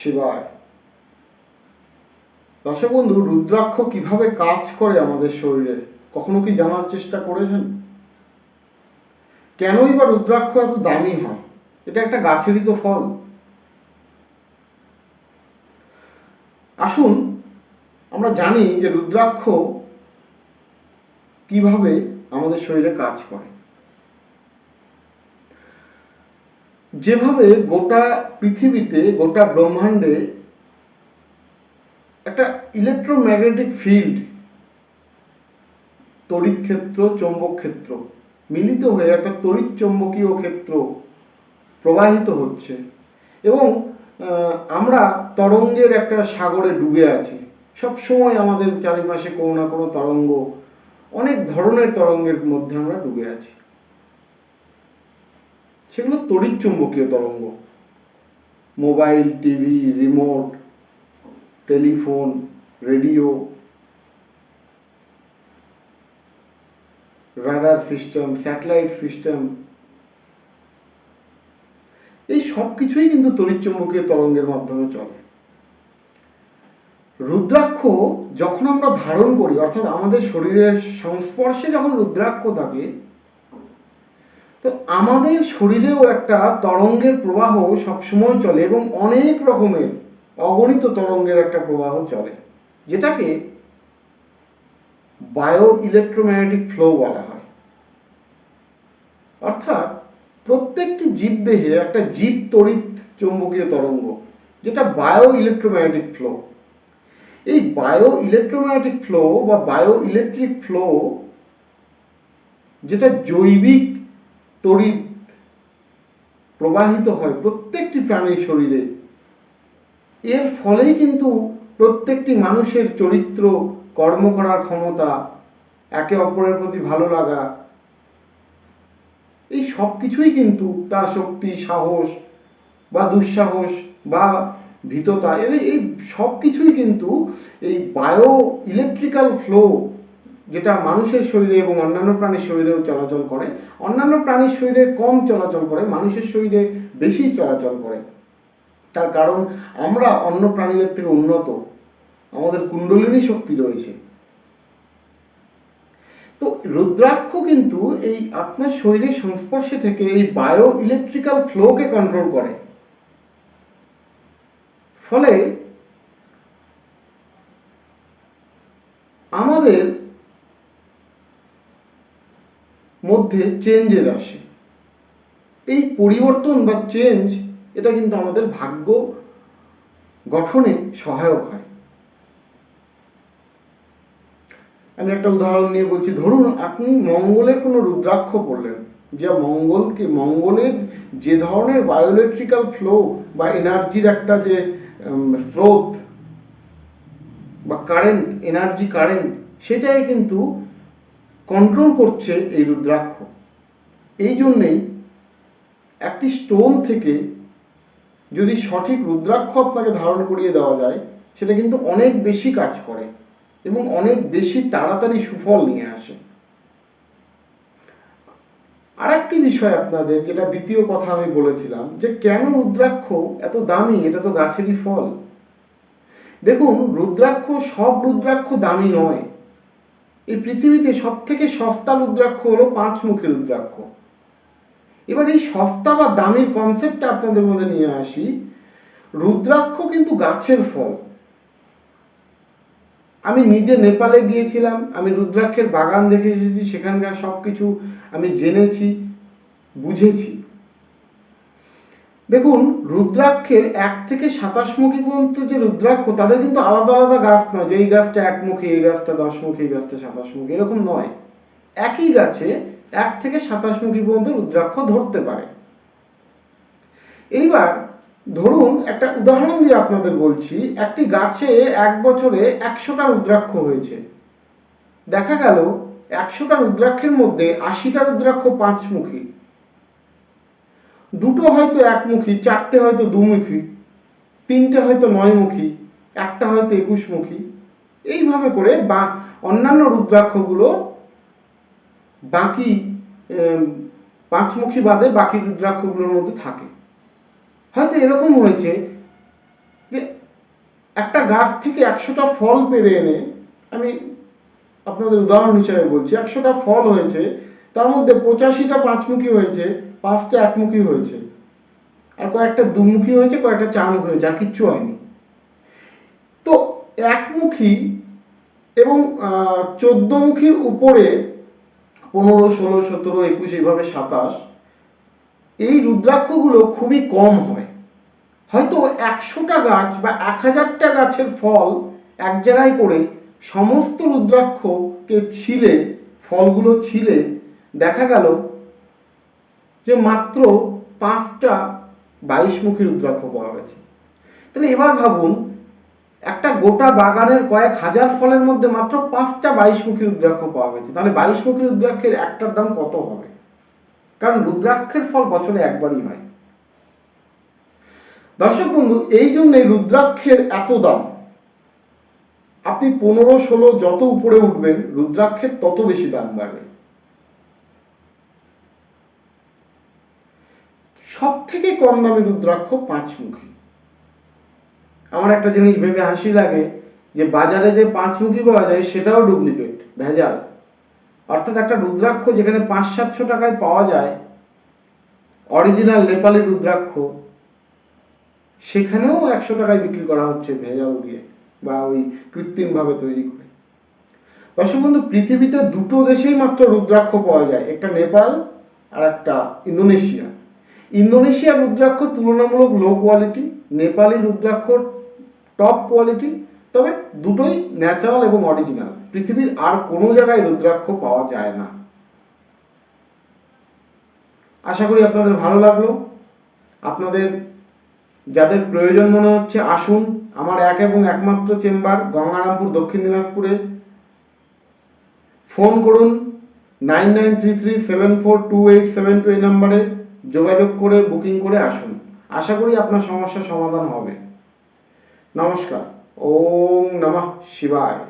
শিবায়। দর্শক বন্ধু রুদ্রাক্ষ কীভাবে কাজ করে আমাদের শরীরে? কখনো কি জানার চেষ্টা করেছেন? কেনই বা রুদ্রাক্ষ এত দামি হয়? এটা একটা গাছেরই তো ফল। আসুন, আমরা জানি যে রুদ্রাক্ষ কীভাবে আমাদের শরীরে কাজ করে। যেভাবে গোটা পৃথিবীতে, গোটা ব্রহ্মাণ্ডে একটা ইলেকট্রোম্যাগনেটিক ফিল্ড তড়িৎ ক্ষেত্র, চৌম্বক ক্ষেত্র, মিলিত হয়ে একটা তড়িৎ চৌম্বকীয় ক্ষেত্র প্রবাহিত হচ্ছে এবং আমরা তরঙ্গের একটা সাগরে ডুবে আছি। সব সময় আমাদের চারিপাশে কোনো না কোনো তরঙ্গ, অনেক ধরনের তরঙ্গের মধ্যে আমরা ডুবে আছি। সেগুলো তড়িৎ চুম্বকীয় তরঙ্গ। Mobile, TV, remote, telephone, radio, radar system, satellite system. এই সব কিছুই কিন্তু তড়িৎচুম্বকীয় তরঙ্গের মাধ্যমে চলে। রুদ্রাক্ষ যখন আমরা ধারণ করি, অর্থাৎ আমাদের শরীরের সংস্পর্শে যখন রুদ্রাক্ষ থাকে তো আমাদের শরীরেও একটা তরঙ্গের প্রবাহ সবসময় চলে এবং অনেক রকমের অগণিত তরঙ্গের একটা প্রবাহ চলে, যেটাকে বায়ো ইলেকট্রোম্যাগনেটিক ফ্লো বলা হয়। অর্থাৎ প্রত্যেকটি জীবদেহে একটা জীব তড়িৎ চৌম্বকীয় তরঙ্গ, যেটা বায়ো ইলেকট্রোম্যাগনেটিক ফ্লো এই বায়ো ইলেকট্রোম্যাগনেটিক ফ্লো বা বায়ো ইলেকট্রিক ফ্লো যেটা জৈবিক তড়িৎ প্রবাহিত হয় প্রত্যেকটি প্রাণীর শরীরে। এর ফলেই কিন্তু প্রত্যেকটি মানুষের চরিত্র, কর্ম করার ক্ষমতা, একে অপরের প্রতি ভালো লাগা, এই সব কিছুই কিন্তু তার শক্তি, সাহস বা দুঃসাহস বা ভীততা, এর এই সব কিছুই কিন্তু এই বায়ো ইলেকট্রিক্যাল ফ্লো যেটা মানুষের শরীরে এবং অন্যান্য প্রাণীর শরীরেও চলাচল করে। অন্যান্য প্রাণীর শরীরে কম চলাচল করে, মানুষের শরীরে বেশি চলাচল করে। তার কারণ, আমরা অন্য প্রাণীদের থেকে উন্নত। আমাদের কুণ্ডলিনী শক্তি রয়েছে। তো রুদ্রাক্ষ কিন্তু এই আপনার শরীরের সংস্পর্শে থেকে এই বায়ো ইলেকট্রিক্যাল ফ্লোকে কন্ট্রোল করে। ফলে আমাদের মধ্যে চেঞ্জের আসে। এই পরিবর্তন বা চেঞ্জ এটা কিন্তু আমাদের ভাগ্য গঠনে সহায়ক হয়। আমি একটা উদাহরণ নিয়ে বলছি, ধরুন আপনি মঙ্গলের কোনো রুদ্রাক্ষ পড়লেন, যা মঙ্গলকে, মঙ্গলের যে ধরনের বায়োইলেকট্রিক্যাল ফ্লো বা এনার্জির একটা যে স্রোত বা কারেন্ট এনার্জি কারেন্ট সেটাই কিন্তু কন্ট্রোল করছে এই রুদ্রাক্ষ। এই জন্যেই একটি স্টোন থেকে যদি সঠিক রুদ্রাক্ষ আপনাকে ধারণ করিয়ে দেওয়া যায়, সেটা কিন্তু অনেক বেশি কাজ করে এবং অনেক বেশি তাড়াতাড়ি সুফল নিয়ে আসে। আর একটি বিষয় আপনাদের, যেটা দ্বিতীয় কথা আমি বলেছিলাম, যে কেন রুদ্রাক্ষ এত দামি, এটা তো গাছেরই ফল। দেখুন, রুদ্রাক্ষ সব রুদ্রাক্ষ দামি নয়। এই পৃথিবীতে সব থেকে সস্তা রুদ্রাক্ষ হলো পাঁচমুখী রুদ্রাক্ষ। এবার এই সস্তা বা দামির কনসেপ্টটা আপনাদের মধ্যে নিয়ে আসি। রুদ্রাক্ষ কিন্তু গাছের ফল। আমি নিজে নেপালে গিয়েছিলাম, আমি রুদ্রাক্ষের বাগান দেখে এসেছি, সেখানকার সবকিছু আমি জেনেছি, বুঝেছি। দেখুন, রুদ্রাক্ষের এক থেকে সাতাশমুখী পর্যন্ত যে রুদ্রাক্ষ, তাদের কিন্তু আলাদা আলাদা গাছ নয় যে এই গাছটা একমুখী এই গাছটা দশমুখী এই গাছটা সাতাশমুখী এরকম নয়। একই গাছে এক থেকে সাতাশ সাতাশমুখী পর্যন্ত রুদ্রাক্ষ ধরতে পারে। এইবার ধরুন, একটা উদাহরণ দিয়ে আপনাদের বলছি, একটি গাছে এক বছরে একশোটা রুদ্রাক্ষ হয়েছে। দেখা গেল, একশোটা রুদ্রাক্ষের মধ্যে আশিটা রুদ্রাক্ষ পাঁচমুখী দুটো হয়তো একমুখী, চারটে হয়তো দুমুখী, তিনটে হয়তো নয়মুখী, একটা হয়তো একুশমুখী। এইভাবে করে বা অন্যান্য রুদ্রাক্ষগুলো বাকি পাঁচমুখী বাদে বাকি রুদ্রাক্ষগুলোর মধ্যে থাকে। হয়তো এরকম হয়েছে যে একটা গাছ থেকে একশোটা ফল পেরে এনে, আমি আপনাদের উদাহরণ হিসেবে বলছি, একশোটা ফল হয়েছে, তার মধ্যে পঁচাশিটা পাঁচমুখী হয়েছে পাঁচটা একমুখী হয়েছে। আর কয়েকটা দুমুখী হয়েছে, কয়েকটা চারমুখী হয়েছে, আর কিচ্ছু হয়নি। তো একমুখী এবং চোদ্দমুখীর উপরে পনেরো, ষোলো, সতেরো, একুশ, এইভাবে সাতাশ, এই রুদ্রাক্ষগুলো খুবই কম হয়। হয়তো একশোটা গাছ বা এক হাজারটা গাছের ফল এক জায়গায় করে সমস্ত রুদ্রাক্ষকে ছিলে, ফলগুলো ছিলে, দেখা গেল যে মাত্র পাঁচটা বাইশমুখী রুদ্রাক্ষ পাওয়া গেছে। তাহলে এবার ভাবুন, একটা গোটা বাগানের কয়েক হাজার ফলের মধ্যে মাত্র পাঁচটা বাইশমুখী রুদ্রাক্ষ পাওয়া গেছে। তাহলে বাইশমুখী রুদ্রাক্ষের একটার দাম কত হবে? কারণ রুদ্রাক্ষের ফল বছরে একবারই হয়। দর্শক বন্ধু, এই জন্য রুদ্রাক্ষের এত দাম। আপনি পনেরো, ষোলো যত উপরে উঠবেন, রুদ্রাক্ষের তত বেশি দাম বাড়বে। সব থেকে কম দামি রুদ্রাক্ষ পাঁচমুখী। আমার একটা জিনিস ভেবে হাসি লাগে যে বাজারে যে পাঁচমুখী পাওয়া যায় সেটাও ডুপ্লিকেট, ভেজাল। অর্থাৎ একটা রুদ্রাক্ষ যেখানে পাঁচ সাতশো টাকায় পাওয়া যায়, অরিজিনাল নেপালি রুদ্রাক্ষ, সেখানেও একশো টাকায় বিক্রি করা হচ্ছে ভেজাল দিয়ে বা ওই কৃত্রিমভাবে তৈরি করে। দর্শক বন্ধু, পৃথিবীতে দুটো দেশেই মাত্র রুদ্রাক্ষ পাওয়া যায়, একটা নেপাল আর একটা ইন্দোনেশিয়া। ইন্দোনেশিয়ার রুদ্রাক্ষ তুলনামূলক লো কোয়ালিটি নেপালি রুদ্রাক্ষ টপ কোয়ালিটি তবে দুটোই ন্যাচারাল এবং অরিজিনাল পৃথিবীর আর কোনো জায়গায় রুদ্রাক্ষ পাওয়া যায় না। আশা করি আপনাদের ভালো লাগল। আপনাদের, যাদের প্রয়োজন মনে হচ্ছে, আসুন আমার এক এবং একমাত্র চেম্বার, গঙ্গারামপুর, দক্ষিণ দিনাজপুরে। ফোন করুন nine nine three three seven four two eight seven two এই নাম্বারে। যোগাযোগ করে, বুকিং করে আসুন। আশা করি আপনার সমস্যার সমাধান হবে। নমস্কার। ওম নমঃ শিবায়।